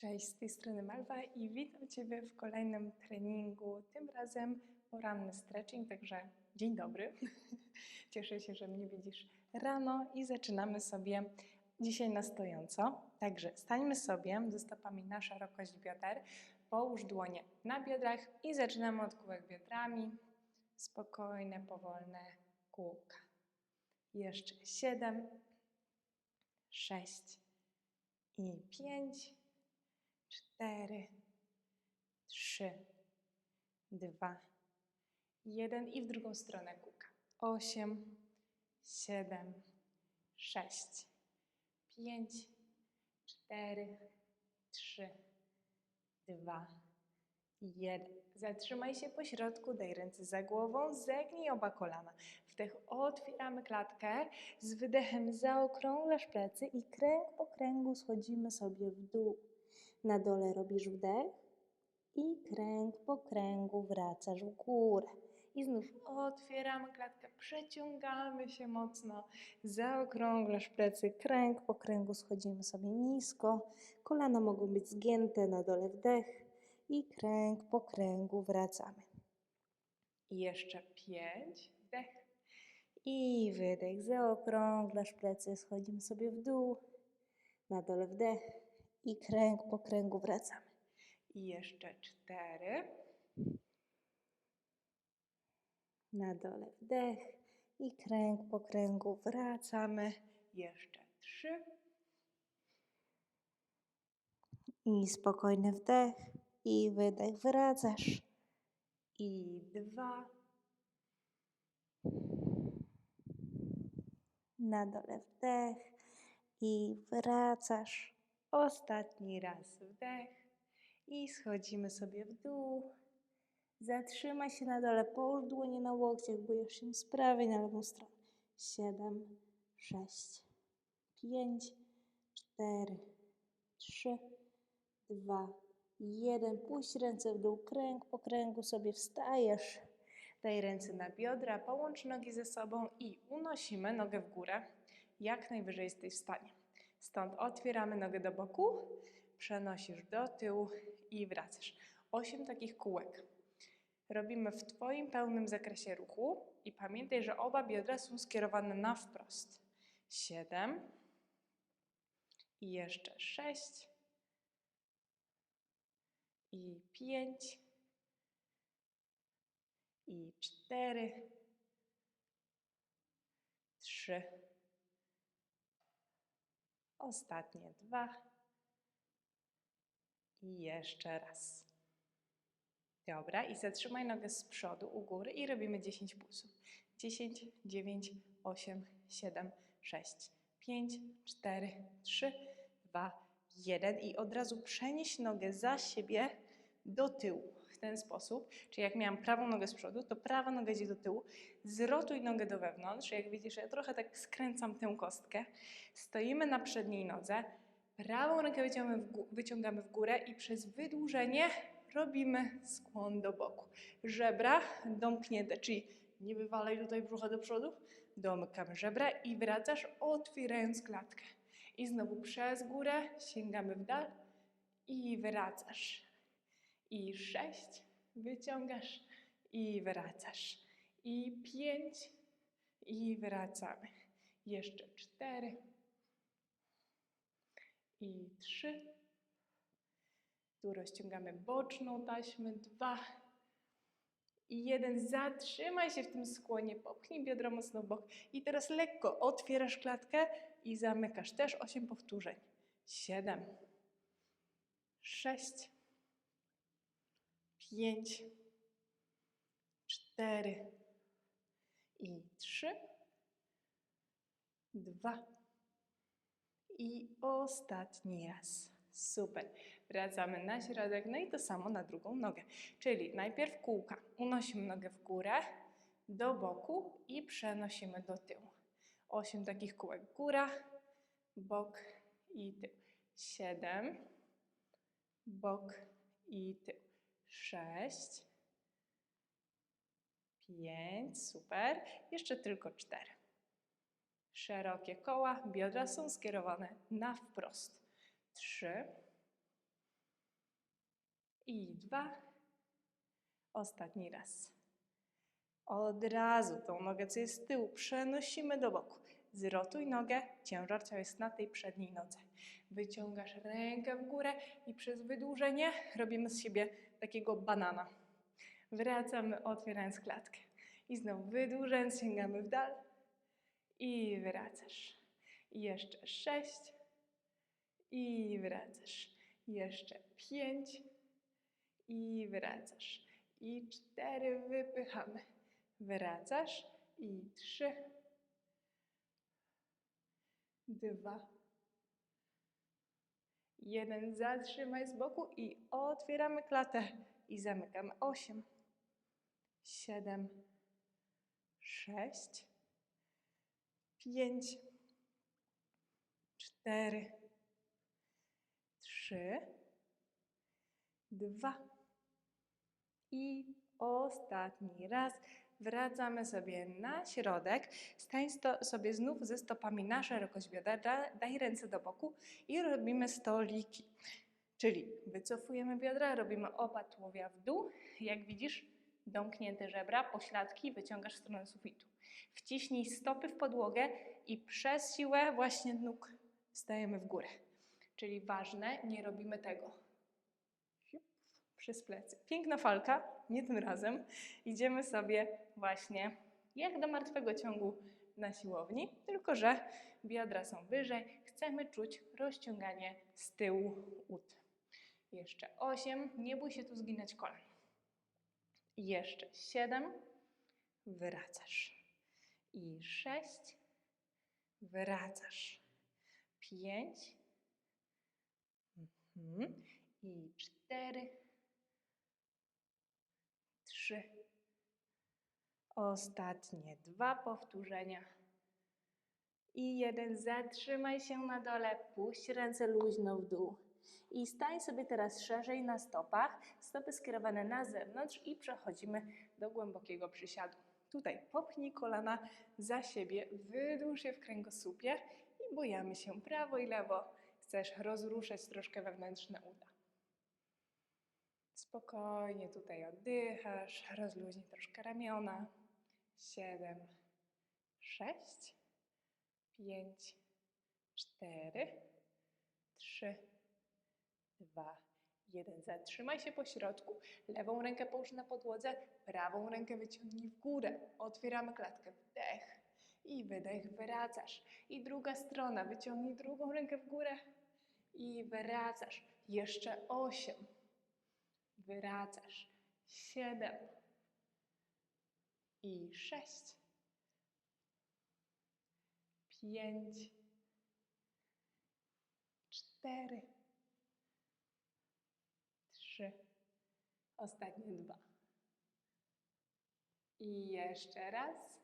Cześć, z tej strony Malwa i witam Ciebie w kolejnym treningu, tym razem poranny stretching, także dzień dobry. Cieszę się, że mnie widzisz rano i zaczynamy sobie dzisiaj na stojąco. Także stańmy sobie ze stopami na szerokość bioder, połóż dłonie na biodrach i zaczynamy od kółek biodrami. Spokojne, powolne kółka. Jeszcze siedem, sześć i pięć cztery, trzy, dwa, jeden i w drugą stronę kółka. Osiem, siedem, sześć, pięć, cztery, trzy, dwa, jeden. Zatrzymaj się po środku, daj ręce za głową, zegnij oba kolana. Wdech otwieramy klatkę, z wydechem zaokrąglasz plecy i kręg po kręgu schodzimy sobie w dół. Na dole robisz wdech i kręg po kręgu wracasz w górę. I znów otwieramy klatkę, przeciągamy się mocno, zaokrąglasz plecy, kręg po kręgu schodzimy sobie nisko. Kolana mogą być zgięte, na dole wdech i kręg po kręgu wracamy. I jeszcze pięć, wdech i wydech, zaokrąglasz plecy, schodzimy sobie w dół, na dole wdech i kręg po kręgu wracamy. I jeszcze cztery. Na dole wdech i kręg po kręgu wracamy. Jeszcze trzy. I spokojny wdech i wydech wracasz. I dwa. Na dole wdech i wracasz. Ostatni raz wdech i schodzimy sobie w dół. Zatrzymaj się na dole, połóż dłonie na łokciach, bujesz się z prawej na lewą stronę. Siedem, sześć, pięć, cztery, trzy, dwa, jeden. Puść ręce w dół, kręg po kręgu sobie wstajesz. Daj ręce na biodra, połącz nogi ze sobą i unosimy nogę w górę. Jak najwyżej jesteś w stanie. Stąd otwieramy nogę do boku, przenosisz do tyłu i wracasz. Osiem takich kółek. Robimy w Twoim pełnym zakresie ruchu i pamiętaj, że oba biodra są skierowane na wprost. Siedem i jeszcze sześć i pięć i cztery, trzy, Ostatnie dwa. I jeszcze raz. Dobra, i zatrzymaj nogę z przodu u góry i robimy 10 pulsów. 10, 9, 8, 7, 6, 5, 4, 3, 2, 1. I od razu przenieś nogę za siebie do tyłu ten sposób. Czyli jak miałam prawą nogę z przodu, to prawa noga idzie do tyłu. Zrotuj nogę do wewnątrz. Jak widzisz, ja trochę tak skręcam tę kostkę. Stoimy na przedniej nodze. Prawą rękę wyciągamy w, wyciągamy w górę i przez wydłużenie robimy skłon do boku. Żebra domknięte, czyli nie wywalaj tutaj brzucha do przodu. Domykamy żebra i wracasz, otwierając klatkę. I znowu przez górę sięgamy w dal i wracasz i sześć, wyciągasz i wracasz. I pięć i wracamy. Jeszcze cztery i trzy. Tu rozciągamy boczną taśmę, dwa i jeden. Zatrzymaj się w tym skłonie, popchnij biodro mocno w bok. I teraz lekko otwierasz klatkę i zamykasz. Też osiem powtórzeń. Siedem, sześć, pięć, cztery i trzy, dwa i ostatni raz. Super. Wracamy na środek, no i to samo na drugą nogę. Czyli najpierw kółka. Unosimy nogę w górę, do boku i przenosimy do tyłu. Osiem takich kółek. Góra, bok i tył. Siedem, bok i tył sześć, pięć, super. Jeszcze tylko cztery. Szerokie koła, biodra są skierowane na wprost. Trzy, I dwa. Ostatni raz. Od razu tą nogę, co jest z tyłu, przenosimy do boku. Zrotuj nogę, ciężar ciała jest na tej przedniej nodze. Wyciągasz rękę w górę i przez wydłużenie robimy z siebie takiego banana. Wracamy, otwierając klatkę. I znowu wydłużając, sięgamy w dal i wracasz. Jeszcze sześć i wracasz. Jeszcze pięć i wracasz. I cztery, wypychamy. Wracasz i trzy, dwa, jeden. Zatrzymaj z boku i otwieramy klatę i zamykamy. Osiem, siedem, sześć, pięć, cztery, trzy, dwa i ostatni raz. Wracamy sobie na środek. Stań sto, sobie znów ze stopami na szerokość biodra. Da, daj ręce do boku i robimy stoliki. Czyli wycofujemy biodra, robimy opad tułowia w dół. Jak widzisz, domknięte żebra, pośladki, wyciągasz w stronę sufitu. Wciśnij stopy w podłogę i przez siłę właśnie nóg stajemy w górę. Czyli ważne, nie robimy tego. Przez plecy. Piękna falka, nie tym razem. Idziemy sobie właśnie jak do martwego ciągu na siłowni, tylko że biodra są wyżej. Chcemy czuć rozciąganie z tyłu ud. Jeszcze osiem. Nie bój się tu zginać kolan. Jeszcze siedem. Wracasz. I sześć. Wracasz. Pięć. Mhm. I cztery. Trzy. Ostatnie dwa powtórzenia. I jeden. Zatrzymaj się na dole. Puść ręce luźno w dół. I stań sobie teraz szerzej na stopach, stopy skierowane na zewnątrz i przechodzimy do głębokiego przysiadu. Tutaj popchnij kolana za siebie, wydłuż je w kręgosłupie i bujamy się prawo i lewo. Chcesz rozruszać troszkę wewnętrzne uda. Spokojnie tutaj oddychasz, rozluźnij troszkę ramiona. Siedem, sześć, pięć, cztery, trzy, dwa, jeden. Zatrzymaj się po środku. Lewą rękę połóż na podłodze, prawą rękę wyciągnij w górę. Otwieramy klatkę. Wdech i wydech. Wracasz. I druga strona. Wyciągnij drugą rękę w górę i wracasz. Jeszcze osiem. Wracasz. Siedem. I sześć. Pięć. Cztery. Trzy. Ostatnie dwa. I jeszcze raz.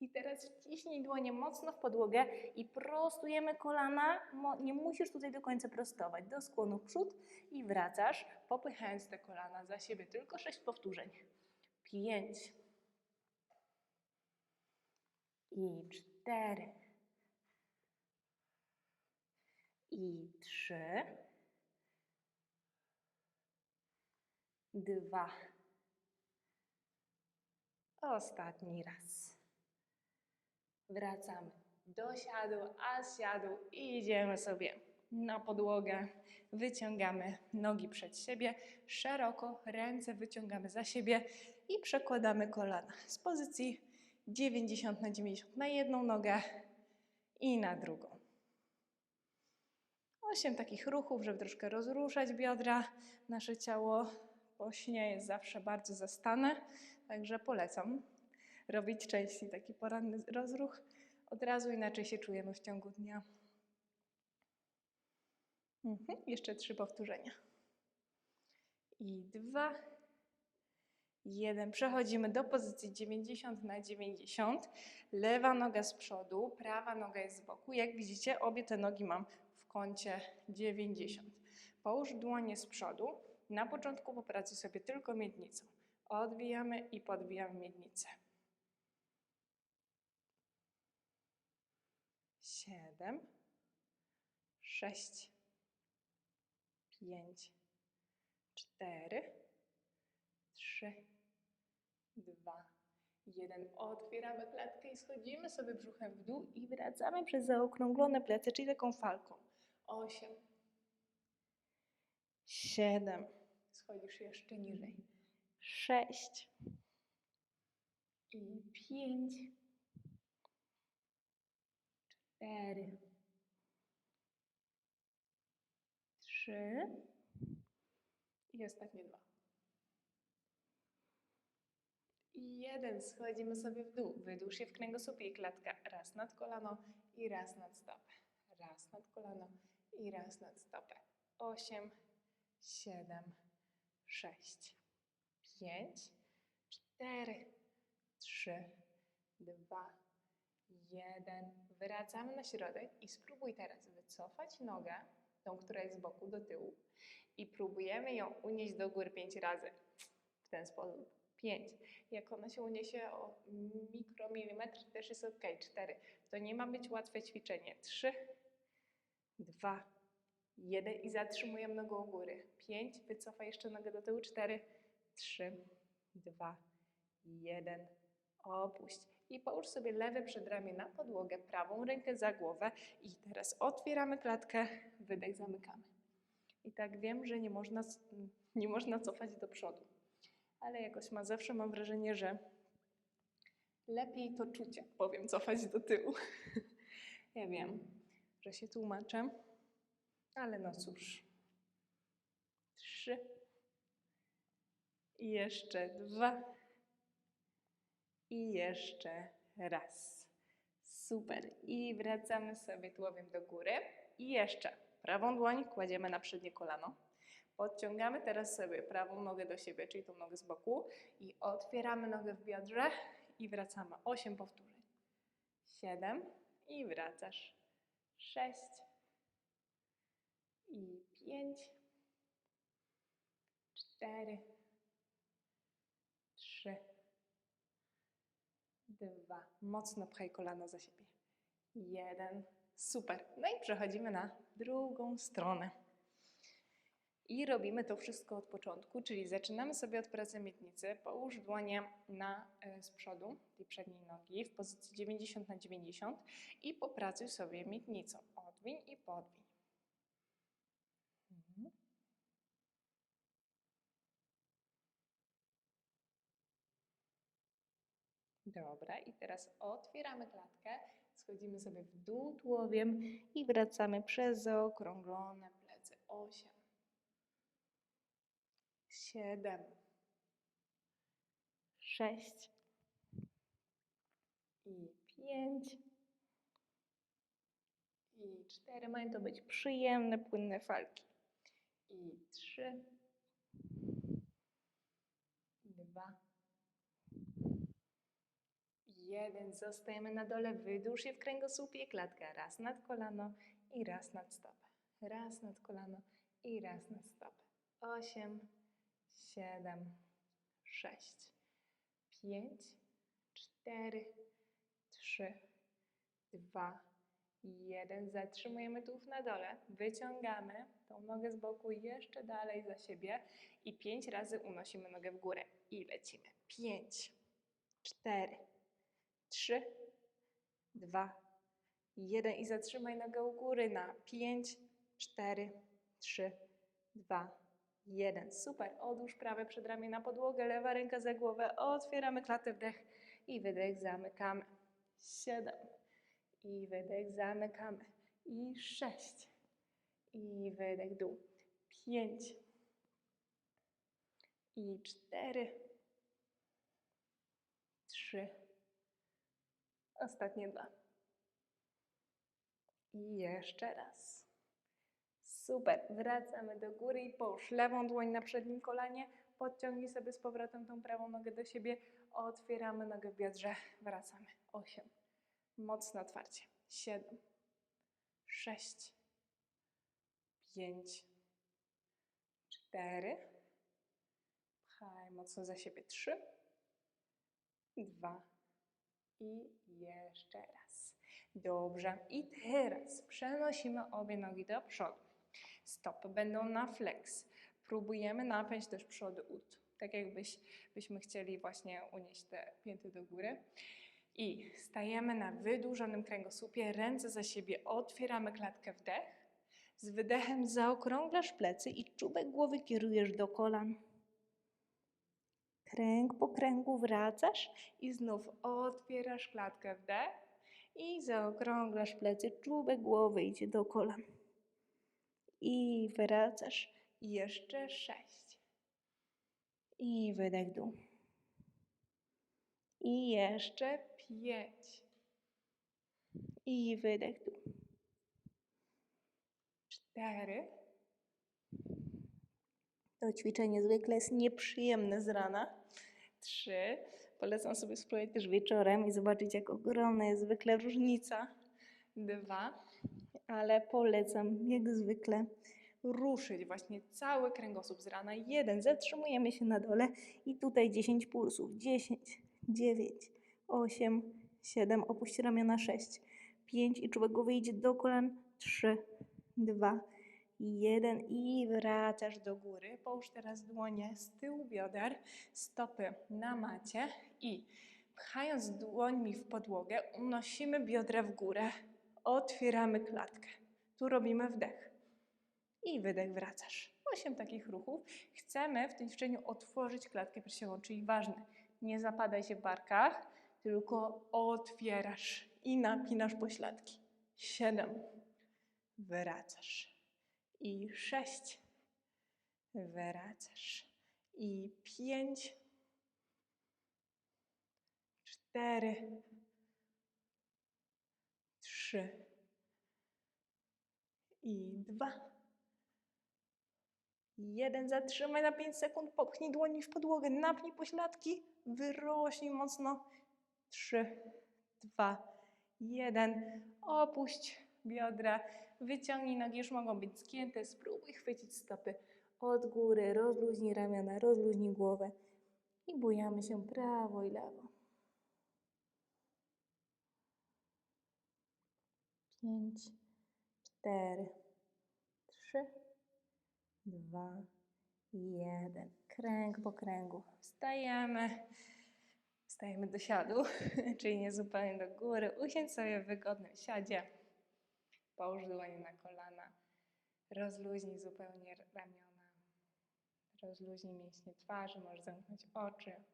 I teraz wciśnij dłonie mocno w podłogę i prostujemy kolana. Nie musisz tutaj do końca prostować. Do skłonu w przód i wracasz, popychając te kolana za siebie. Tylko sześć powtórzeń. Pięć. I cztery. I trzy. Dwa. Ostatni raz. Wracamy do siadu, a z siadu i idziemy sobie na podłogę. Wyciągamy nogi przed siebie, szeroko, ręce wyciągamy za siebie i przekładamy kolana z pozycji 90 na 90 na jedną nogę i na drugą. Osiem takich ruchów, żeby troszkę rozruszać biodra. Nasze ciało po śnie jest zawsze bardzo zastane, także polecam robić częściej taki poranny rozruch. Od razu inaczej się czujemy w ciągu dnia. Mhm. Jeszcze trzy powtórzenia. I dwa, jeden. Przechodzimy do pozycji 90 na 90. Lewa noga z przodu, prawa noga jest z boku. Jak widzicie, obie te nogi mam w kącie 90. Połóż dłonie z przodu. Na początku popracuj sobie tylko miednicą. Odwijamy i podwijamy miednicę. Siedem, sześć, pięć, cztery, trzy, dwa, jeden. Otwieramy klatkę i schodzimy sobie brzuchem w dół i wracamy przez zaokrąglone plecy, czyli taką falką. Osiem, siedem, schodzisz jeszcze niżej. Sześć i pięć, cztery, trzy i ostatnie dwa. I jeden. Schodzimy sobie w dół. Wydłuż się w kręgosłupie i klatka. Raz nad kolano i raz nad stopę. Raz nad kolano i raz nad stopę. Osiem, siedem, sześć, pięć, cztery, trzy, dwa, jeden. Wracamy na środek i spróbuj teraz wycofać nogę, tą, która jest z boku do tyłu i próbujemy ją unieść do góry pięć razy. W ten sposób. Pięć. Jak ona się uniesie o mikromilimetr, też jest ok. Cztery. To nie ma być łatwe ćwiczenie. Trzy, dwa, jeden i zatrzymujemy nogą u góry. Pięć. Wycofaj jeszcze nogę do tyłu. Cztery, trzy, dwa, jeden. Opuść. I połóż sobie lewe przedramię na podłogę, prawą rękę za głowę i teraz otwieramy klatkę, wydech zamykamy. I tak wiem, że nie można, nie można cofać do przodu, ale jakoś ma zawsze mam wrażenie, że lepiej to czuć, jak powiem, cofać do tyłu. Ja wiem, że się tłumaczę, ale no cóż. Trzy. I jeszcze dwa. I jeszcze raz. Super. I wracamy sobie tułowiem do góry. I jeszcze prawą dłoń kładziemy na przednie kolano. Podciągamy teraz sobie prawą nogę do siebie, czyli tą nogę z boku i otwieramy nogę w biodrze i wracamy. Osiem powtórzeń. Siedem i wracasz. Sześć i pięć, cztery, trzy, dwa. Mocno pchaj kolano za siebie. Jeden. Super. No i przechodzimy na drugą stronę. I robimy to wszystko od początku, czyli zaczynamy sobie od pracy miednicy. Połóż dłonie na, e, z przodu tej przedniej nogi w pozycji 90 na 90 i popracuj sobie miednicą. Odwiń i podwiń. Dobra, i teraz otwieramy klatkę, schodzimy sobie w dół tułowiem i wracamy przez zaokrąglone plecy. 8, 7, 6 i 5 i 4. Mają to być przyjemne, płynne falki. I 3, jeden. Zostajemy na dole. Wydłuż się w kręgosłupie. Klatka raz nad kolano i raz nad stopę. Raz nad kolano i raz nad stopę. Osiem, siedem, sześć, pięć, cztery, trzy, dwa, jeden. Zatrzymujemy tułów na dole. Wyciągamy tą nogę z boku jeszcze dalej za siebie i pięć razy unosimy nogę w górę. I lecimy. Pięć, cztery, trzy, dwa, jeden. I zatrzymaj nogę u góry na pięć, cztery, trzy, dwa, jeden. Super. Odłóż prawe przedramię na podłogę, lewa ręka za głowę. Otwieramy klatę, wdech i wydech, zamykamy. Siedem. I wydech, zamykamy. I sześć. I wydech, dół. Pięć. I cztery. Trzy. Ostatnie dwa. I jeszcze raz. Super. Wracamy do góry i połóż lewą dłoń na przednim kolanie. Podciągnij sobie z powrotem tą prawą nogę do siebie. Otwieramy nogę w biodrze. Wracamy. Osiem. Mocno otwarcie. Siedem. Sześć. Pięć. Cztery. Pchaj mocno za siebie. Trzy. Dwa. I jeszcze raz. Dobrze. I teraz przenosimy obie nogi do przodu. Stopy będą na flex. Próbujemy napiąć też przody ud, tak jakbyś, byśmy chcieli właśnie unieść te pięty do góry. I stajemy na wydłużonym kręgosłupie, ręce za siebie, otwieramy klatkę wdech. Z wydechem zaokrąglasz plecy i czubek głowy kierujesz do kolan. Kręg po kręgu wracasz i znów otwierasz klatkę wdech i zaokrąglasz plecy, czubek głowy idzie do kolan. I wracasz. I jeszcze sześć. I wydech dół. I jeszcze pięć. I wydech dół. Cztery. To ćwiczenie zwykle jest nieprzyjemne z rana. Trzy. Polecam sobie spróbować też wieczorem i zobaczyć, jak ogromna jest zwykle różnica. Dwa. Ale polecam, jak zwykle, ruszyć właśnie cały kręgosłup z rana. Jeden. Zatrzymujemy się na dole i tutaj 10 pulsów. 10, 9, 8, 7. Opuść ramiona 6, 5 i czubek głowy idzie do kolan. 3, 2, jeden i wracasz do góry. Połóż teraz dłonie z tyłu bioder, stopy na macie i pchając dłońmi w podłogę, unosimy biodra w górę, otwieramy klatkę. Tu robimy wdech i wydech, wracasz. Osiem takich ruchów. Chcemy w tym ćwiczeniu otworzyć klatkę piersiową, czyli ważne, nie zapadaj się w barkach, tylko otwierasz i napinasz pośladki. Siedem, wracasz i sześć, wracasz. I pięć, cztery, trzy. I dwa. Jeden, zatrzymaj na 5 sekund, popchnij dłoni w podłogę, napnij pośladki, wyrośnij mocno. Trzy, dwa, jeden. Opuść biodra, wyciągnij nogi, już mogą być zgięte, spróbuj chwycić stopy od góry, rozluźnij ramiona, rozluźnij głowę i bujamy się prawo i lewo. Pięć, cztery, trzy, dwa, jeden. Kręg po kręgu. Wstajemy. Wstajemy do siadu, czyli nie zupełnie do góry. Usiądź sobie w wygodnym siadzie. Połóż dłonie na kolana. Rozluźnij zupełnie ramiona. Rozluźnij mięśnie twarzy. Możesz zamknąć oczy.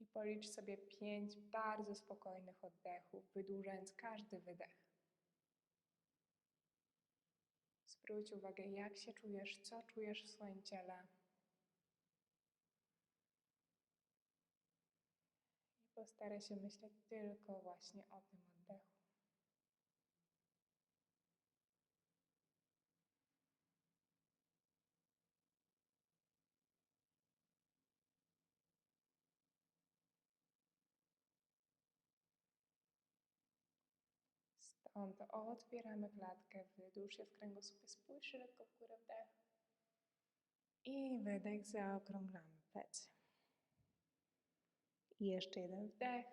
I policz sobie pięć bardzo spokojnych oddechów, wydłużając każdy wydech. Zwróć uwagę, jak się czujesz, co czujesz w swoim ciele. I postaraj się myśleć tylko właśnie o tym Stąd otwieramy klatkę, wydłuż się w kręgosłupie, spójrz lekko w górę, wdech. I wydech, zaokrąglamy plecy. I jeszcze jeden wdech.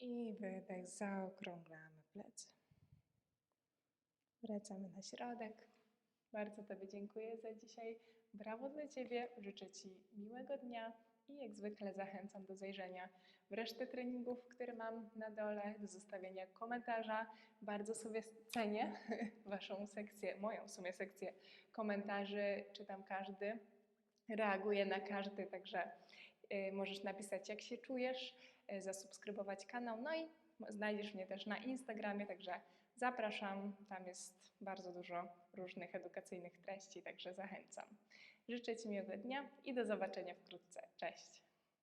I wydech, zaokrąglamy plecy. Wracamy na środek. Bardzo Tobie dziękuję za dzisiaj. Brawo dla Ciebie. Życzę Ci miłego dnia i jak zwykle zachęcam do zajrzenia w resztę treningów, które mam na dole, do zostawienia komentarza. Bardzo sobie cenię Waszą sekcję, moją w sumie sekcję komentarzy, czytam każdy, reaguję na każdy, także y, możesz napisać jak się czujesz, y, zasubskrybować kanał, no i znajdziesz mnie też na Instagramie, także zapraszam, tam jest bardzo dużo różnych edukacyjnych treści, także zachęcam. Życzę Ci miłego dnia i do zobaczenia wkrótce. Cześć!